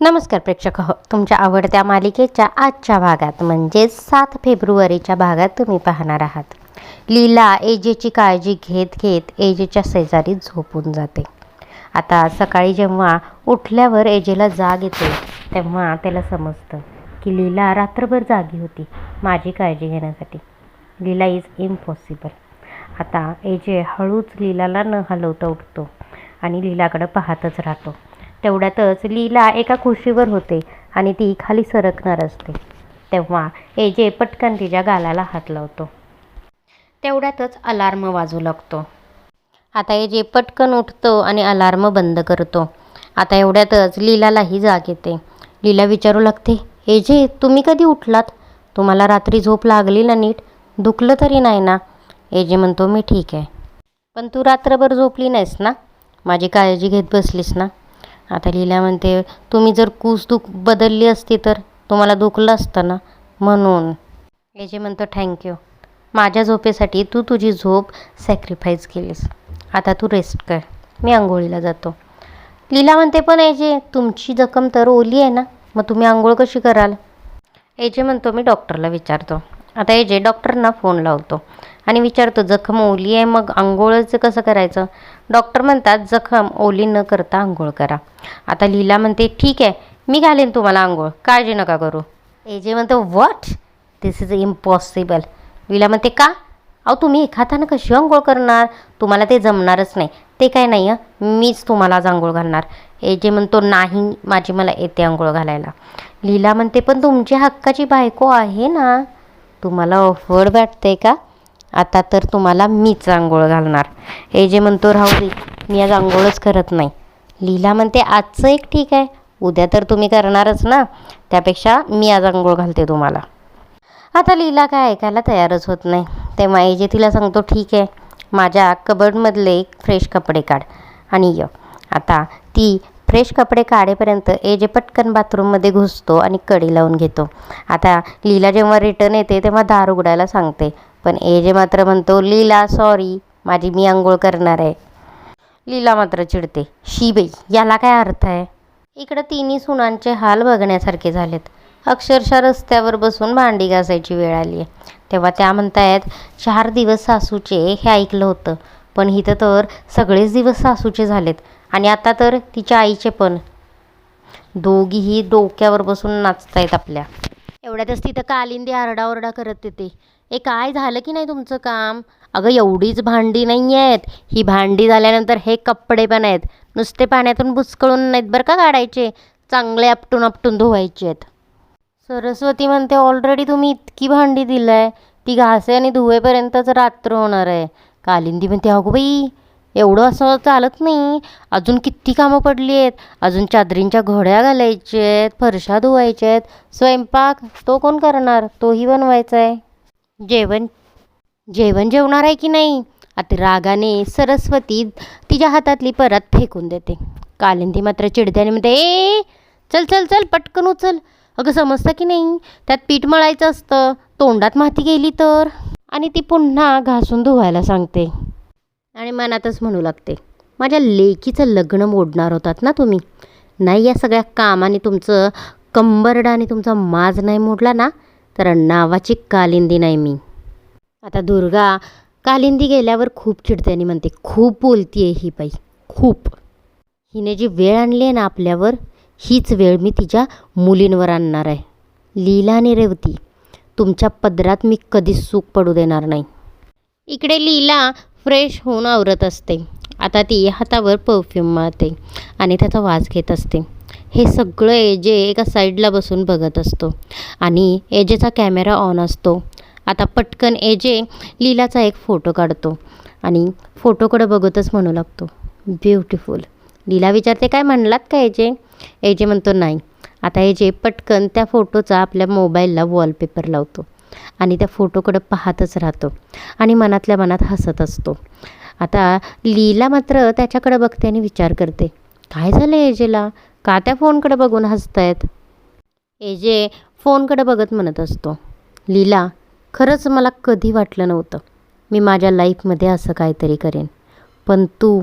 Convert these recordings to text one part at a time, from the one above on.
नमस्कार प्रेक्षक हो. तुमच्या आवडत्या मालिकेच्या आजच्या भागात म्हणजेच सात फेब्रुवारीच्या भागात तुम्ही पाहणार आहात. लीला एजेची काळजी घेत घेत एजेच्या शेजारी झोपून जाते. आता सकाळी जेव्हा उठल्यावर एजेला जाग येते तेव्हा त्याला समजतं की लीला रात्रभर जागी होती माझी काळजी घेण्यासाठी. लीला इज इम्पॉसिबल आता एजे हळूच लीलाला न हलवता उठतो आणि लीलाकडं पाहतच राहतो. तेवढ्यातच लीला एका खुशीवर होते आणि ती खाली सरकणार असते. तेव्हा एजे पटकन तिच्या गालाला हात लावतो. तेवढ्यातच अलार्म वाजू लागतो. आता एजे पटकन उठतो आणि अलार्म बंद करतो. आता एवढ्यातच लीलालाही जाग येते. लीला विचारू लागते एजे तुम्ही कधी उठलात? तुम्हाला रात्री झोप लागली ना नीट? दुखलं तरी नाही ना? एजे म्हणतो मी ठीक आहे. पण तू रात्रभर झोपली नाहीस ना? माझी काळजी घेत बसलीस ना? आता लीला म्हणते तुम्ही जर कूस दुख बदलली असती तर तुम्हाला दुखलं असतं ना? म्हणून एजे म्हणतो थँक्यू माझ्या झोपेसाठी तू तुझी झोप सॅक्रिफाईस केलीस. आता तू रेस्ट कर. मी आंघोळीला जातो. लीला म्हणते पण एजे तुमची जखम तर ओली आहे ना? मग तुम्ही आंघोळ कशी कराल? एजे म्हणतो मी डॉक्टरला विचारतो. आता एजे डॉक्टरना फोन लावतो. आणि विचारतो जखम ओली आहे मग आंघोळचं कसं करायचं? डॉक्टर म्हणतात जखम ओली न करता आंघोळ करा. आता लीला म्हणते ठीक आहे मी घालेन तुम्हाला आंघोळ काळजी नका करू. एजे म्हणतो what this is impossible Leela म्हणते का? अहो तुम्ही एखाद्यानं कशी आंघोळ करणार? तुम्हाला ते जमणारच नाही. ते काय नाही मीच तुम्हाला आज आंघोळ घालणार. एजे म्हणतो नाही माझी मला येते आंघोळ घालायला. लीला म्हणते पण तुमची हक्काची बायको आहे ना? तुम्हाला ऑफवर्ड वाटते का? आता तर तुम्हाला मीच आंघोळ घालणार. हे जे म्हणतो राहू दे मी आज आंघोळच करत नाही. लीला म्हणते आजचं एक ठीक आहे. उद्या तर तुम्ही करणारच ना. त्यापेक्षा मी आज आंघोळ घालते तुम्हाला. आता लीला काय ऐकायला तयारच होत नाही. तेव्हा एजे तिला सांगतो ठीक आहे. माझ्या कबर्डमधले फ्रेश कपडे काढ आणि य. आता ती फ्रेश कपडे काढेपर्यंत एजे पटकन बाथरूममध्ये घुसतो आणि कडी लावून घेतो. आता लीला जेव्हा रिटर्न येते तेव्हा दार उघडायला सांगते. पण एजे मात्र म्हणतो लीला सॉरी माझी मी आंघोळ करणार आहे. लीला मात्र चिडते शी याला काय अर्थ आहे? इकडं तिन्ही सुनांचे हाल बघण्यासारखे झालेत. अक्षरशः रस्त्यावर बसून भांडी घासायची वेळ आली आहे. तेव्हा त्या म्हणतायत चार दिवस सासूचे हे ऐकलं होतं पण इथं तर सगळेच दिवस सासूचे झालेत आणि आता तर तिच्या आईचे पण. दोघीही डोक्यावर बसून नाचतायत आपल्या. एवढ्यातच तिथं कालिंदी आरडाओरडा करत येते. ए काय झालं की नाही तुमचं काम? अगं एवढीच भांडी नाही आहेत ही भांडी झाल्यानंतर हे कपडे पण आहेत. नुसते पाण्यातून बुचकळून नाहीत बरं का काढायचे? चांगले आपटून आपटून धुवायचे आहेत. सरस्वती म्हणते ऑलरेडी तुम्ही इतकी भांडी दिलं आहे ती घासे आणि धुवेपर्यंतच रात्र होणार आहे. कालिंदी म्हणते अगो बाई एवढं असं चालत नाही. अजून किती कामं पडली आहेत? अजून चादरींच्या घोड्या घालायच्या आहेत फरशा धुवायच्या आहेत. स्वयंपाक तो कोण करणार? तोही बनवायचा आहे. जेवण जेवण जेवणार आहे की नाही? आता रागाने सरस्वती तिच्या हातातली परत फेकून देते. कालिंदी मात्र चिडत्याने म्हणते ए चल चल चल पटकन उचल. अगं समजतं की नाही? त्यात पीठ मळायचं असतं तोंडात माती गेली तर? आणि ती पुन्हा घासून धुवायला सांगते. आणि मनातच म्हणू लागते माझ्या लेकीचं लग्न मोडणार होतात ना तुम्ही? नाही या सगळ्या कामाने तुमचं कंबरडा आणि तुमचा माज नाही मोडला ना? कारण नावाची कालिंदी नाही मी. आता दुर्गा कालिंदी गेल्यावर खूप चिडते आणि म्हणते खूप बोलती आहे ही बाई खूप. हिने जी वेळ आणली आहे ना आपल्यावर हीच वेळ मी तिच्या मुलींवर आणणार आहे. लीला आणि रेवती तुमच्या पदरात मी कधीच सुख पडू देणार नाही. इकडे लीला फ्रेश होऊन आवरत असते. आता ती हातावर परफ्यूम मारते आणि त्याचा वास घेत असते. हे सगळं एजे एका साईडला बसून बघत असतो. आणि एजेचा कॅमेरा ऑन असतो. आता पटकन एजे लीलाचा एक फोटो काढतो आणि फोटोकडे बघतच म्हणू लागतो. ब्युटिफुल लीला विचारते काय म्हणलात का एजे एजे म्हणतो नाही. आता एजे पटकन त्या फोटोचा आपल्या मोबाईलला वॉलपेपर लावतो आणि त्या फोटोकडं पाहतच राहतो आणि मनातल्या मनात हसत असतो. आता लीला मात्र त्याच्याकडे बघते आणि विचार करते. काय झालं एजेला? का त्या फोनकडे बघून हसतायत? एजे फोनकडे बघत म्हणत असतो लीला खरंच मला कधी वाटलं नव्हतं. मी माझ्या लाईफमध्ये असं काहीतरी करेन. पण तू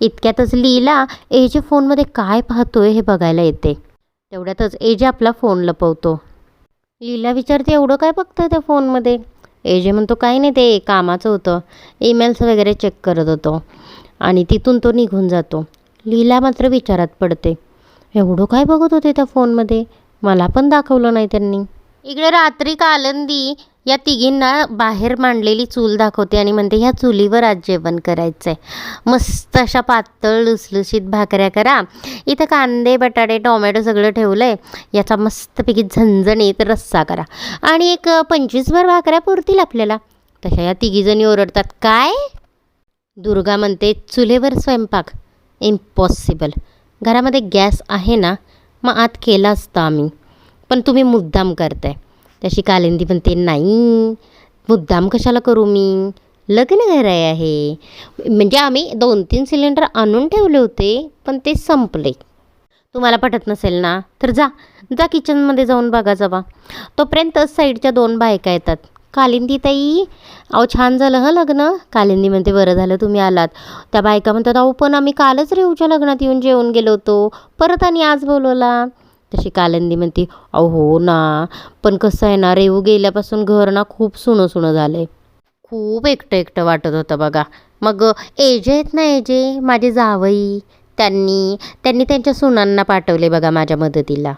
इतक्यातच लीला एजे फोनमध्ये काय पाहतोय हे बघायला येते. तेवढ्यातच एजे आपला फोन लपवतो. लीला विचारते एवढं काय बघतं त्या फोनमध्ये? एजे म्हणतो काही नाही ते कामाचं होतं. ईमेल्स वगैरे चेक करत होतो. आणि तिथून तो निघून जातो. लीला मात्र विचारात पडते. एवढं काय बघत होते त्या फोनमध्ये? मला पण दाखवलं नाही त्यांनी. इकडे रात्री कालंदी या तिघींना बाहेर मांडलेली चूल दाखवते आणि म्हणते ह्या चुलीवर आज जेवण करायचं आहे मस्त अशा पातळ लुसलुशीत भाकऱ्या करा. इथं कांदे बटाटे टोमॅटो सगळं ठेवलं आहे याचा मस्तपैकी झणझणीत रस्सा करा. आणि एक पंचवीसभर भाकऱ्या पुरतील आपल्याला. तशा या तिघीजणी ओरडतात काय? दुर्गा म्हणते चुलीवर स्वयंपाक. इम्पॉसिबल घरामध्ये गॅस आहे ना? मग आत केला असता आम्ही. पण तुम्ही मुद्दाम करताय. तशी कालिंदी म्हणते नाही. मुद्दाम कशाला करू मी? लग्न घर आहे म्हणजे आम्ही दोन तीन सिलेंडर आणून ठेवले होते पण ते संपले. तुम्हाला पटत नसेल ना? तर जा. जा किचनमध्ये जाऊन बघा जावा तोपर्यंत साईडच्या दोन बायका येतात. कालिंदी ताई अहो छान झालं हं लग्न. कालिंदी म्हणते बरं झालं तुम्ही आलात. त्या बायका म्हणतात अहो पण आम्ही कालच रेऊच्या लग्नात येऊन जेवून गेलो होतो. परत आणि आज बोलवला. तशी कालंदी म्हणते अहो हो ना. पण कसं आहे ना रेवू गेल्यापासून घर ना खूप सुनं सुनं झालं आहे खूप एकटं एकटं वाटत होतं बघा. मग एजे आहेत ना एजे माझे जावई त्यांनी त्यांनी त्यांच्या सुनांना पाठवले बघा माझ्या मदतीला.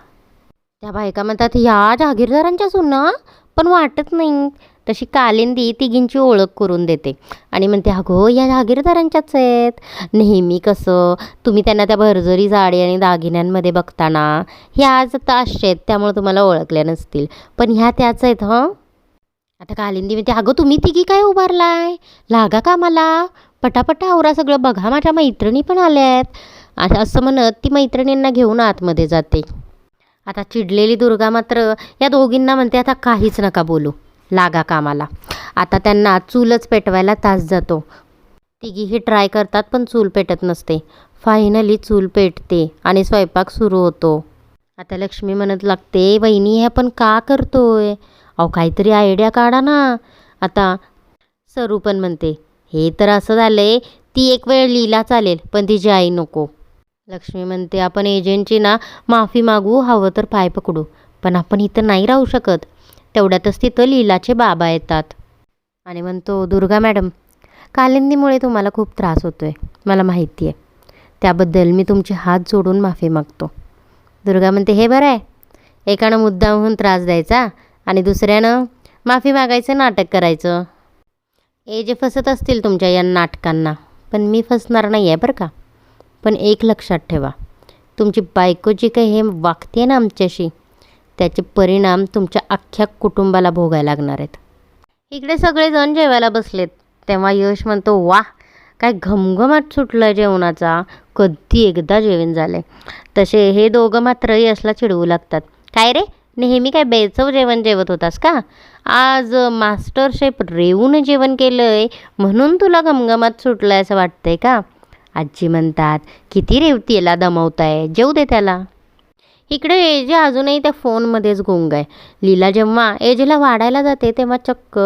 त्या बायका म्हणतात ह्या जहागीरदारांच्या सुना? पण वाटत नाही. तशी कालिंदी तिघींची ओळख करून देते. आणि म्हणते अगो या जहागीरदारांच्याच आहेत. नेहमी कसं? तुम्ही त्यांना त्या भरजरी साडी आणि दागिन्यांमध्ये बघताना. ह्या आज ताशे आहेत त्यामुळे तुम्हाला ओळखल्या नसतील. पण ह्या त्याच आहेत हं? आता कालिंदी म्हणते अगं तुम्ही तिघी काय उभारलाय? लागा का मला पटापटा आवरा सगळं. बघा माझ्या मैत्रिणी पण आल्या आहेत असं म्हणत ती मैत्रिणींना घेऊन आतमध्ये जाते. आता चिडलेली दुर्गा मात्र या दोघींना म्हणते आता काहीच नका बोलू. लागा कामाला. आता त्यांना चूलच पेटवायला तास जातो. तिघीही ट्राय करतात पण चूल पेटत नसते. फायनली चूल पेटते आणि स्वयंपाक सुरू होतो. आता लक्ष्मी म्हणत लागते वहिनी हे आपण का करतोय? अहो काहीतरी आयडिया काढा ना. आता सरू पण म्हणते हे तर असं झालंय ती एक वेळ लीला चालेल पण तिची आई नको. लक्ष्मी म्हणते आपण एजंटची ना माफी मागू हवं तर पाय पकडू पण आपण इथं नाही राहू शकत. तेवढ्यातच तिथं लीलाचे बाबा येतात. आणि म्हणतो दुर्गा मॅडम कालिंदीमुळे तुम्हाला खूप त्रास होतो आहे मला माहिती आहे. त्याबद्दल मी तुमचे हात जोडून माफी मागतो. दुर्गा म्हणते हे बरं आहे. एकानं मुद्दामहून त्रास द्यायचा आणि दुसऱ्यानं माफी मागायचं नाटक करायचं. हे जे फसत असतील तुमच्या या नाटकांना पण मी फसणार नाही आहे बरं का. पण एक लक्षात ठेवा. तुमची बायको जी काही हे वागते ना आमच्याशी त्याचे परिणाम तुमच्या अख्ख्या कुटुंबाला भोगायला लागणार आहेत. इकडे सगळेजण जेवायला बसलेत. तेव्हा यश म्हणतो वा काय घमघमाट सुटला जेवणाचा. कधी एकदा जेवण झालं तसे हे दोघं मात्र यशला चिडवू लागतात. काय रे? नेहमी काय बेचव जेवण जेवत होतास का? आज मास्टर शेफ रेवून जेवण केलं आहे म्हणून तुला घमघमात सुटलं आहे असं वाटतंय का? आजी म्हणतात किती रेवती दमवताय. जेऊ दे त्याला. इकडे एजे अजूनही त्या फोनमध्येच गुंग आहे. लीला जेव्हा एजेला वाढायला जाते तेव्हा चक्क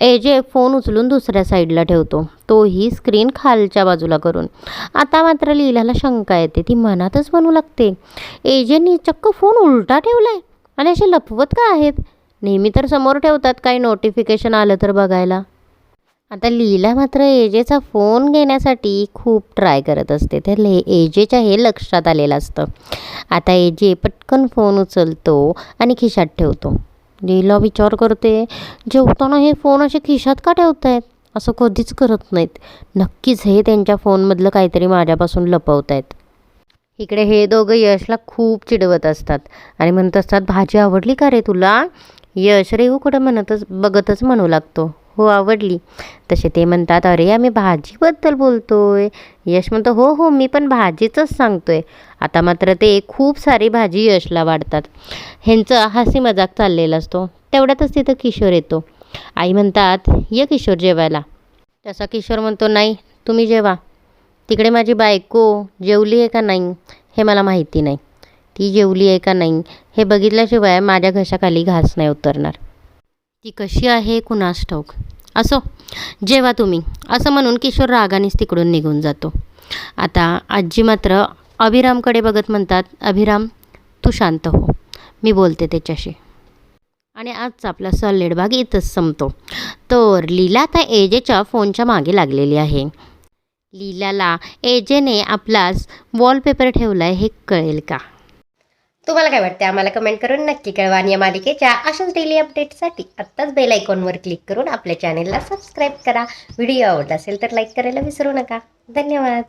एजे फोन उचलून दुसऱ्या साईडला ठेवतो. तोही स्क्रीन खालच्या बाजूला करून. आता मात्र लीलाला शंका येते. ती मनातच म्हणू लागते एजेनी चक्क फोन उलटा ठेवला आहे आणि असे लपवत का आहेत? नेहमी तर समोर ठेवतात काही नोटिफिकेशन आलं तर बघायला. आता लीला मात्र एजेचा फोन घेण्यासाठी खूप ट्राय करत असते. तर ले एजेच्या हे लक्षात आलेलं असतं. आता एजे पटकन फोन उचलतो आणि खिशात ठेवतो. लीला विचार करते जेवताना हे फोन असे खिशात का ठेवत आहेत असं कधीच करत नाहीत. नक्कीच हे त्यांच्या फोनमधलं काहीतरी माझ्यापासून लपवत आहेत इकडे हे दोघं यशला खूप चिडवत असतात आणि म्हणत असतात भाजी आवडली का रे तुला? यश रेहू कुठं म्हणतच बघतच म्हणू लागतो. हो आवडली. तसे ते म्हणतात अरे आम्ही भाजीबद्दल बोलतोय. यश म्हणतो हो हो मी पण भाजीचंच सांगतोय. आता मात्र ते खूप सारी भाजी यशला वाढतात. ह्यांचं हसी मजाक चाललेला असतो. तेवढ्यातच तिथं किशोर येतो. आई म्हणतात ये किशोर जेवायला. तसा किशोर म्हणतो नाही तुम्ही जेवा. तिकडे माझी बायको जेवली आहे का नाही हे मला माहिती नाही. ती जेवली आहे का नाही हे बघितल्याशिवाय माझ्या घशाखाली घास नाही उतरणार. ती कशी आहे कुणास ठाऊक? असो जेवा तुम्ही. असं म्हणून किशोर रागानेच तिकडून निघून जातो. आता आजी मात्र अभिरामकडे बघत म्हणतात अभिराम तू शांत हो. मी बोलते त्याच्याशी. आणि आजचा आपला सॉलेड भाग इथंच संपतो. तर लीला आता एजेच्या फोनच्या मागे लागलेली आहे. लीलाला एजेने आपलाच वॉलपेपर ठेवला आहे हे कळेल का? तुम्हाला काय वाटते आम्हाला कमेंट करून नक्की कळवा आणि या मालिकेच्या अशाच डेली अपडेटसाठी आत्ताच बेल आयकॉनवर क्लिक करून आपल्या चॅनेलला सबस्क्राईब करा. व्हिडिओ आवडला असेल तर लाईक करायला विसरू नका. धन्यवाद.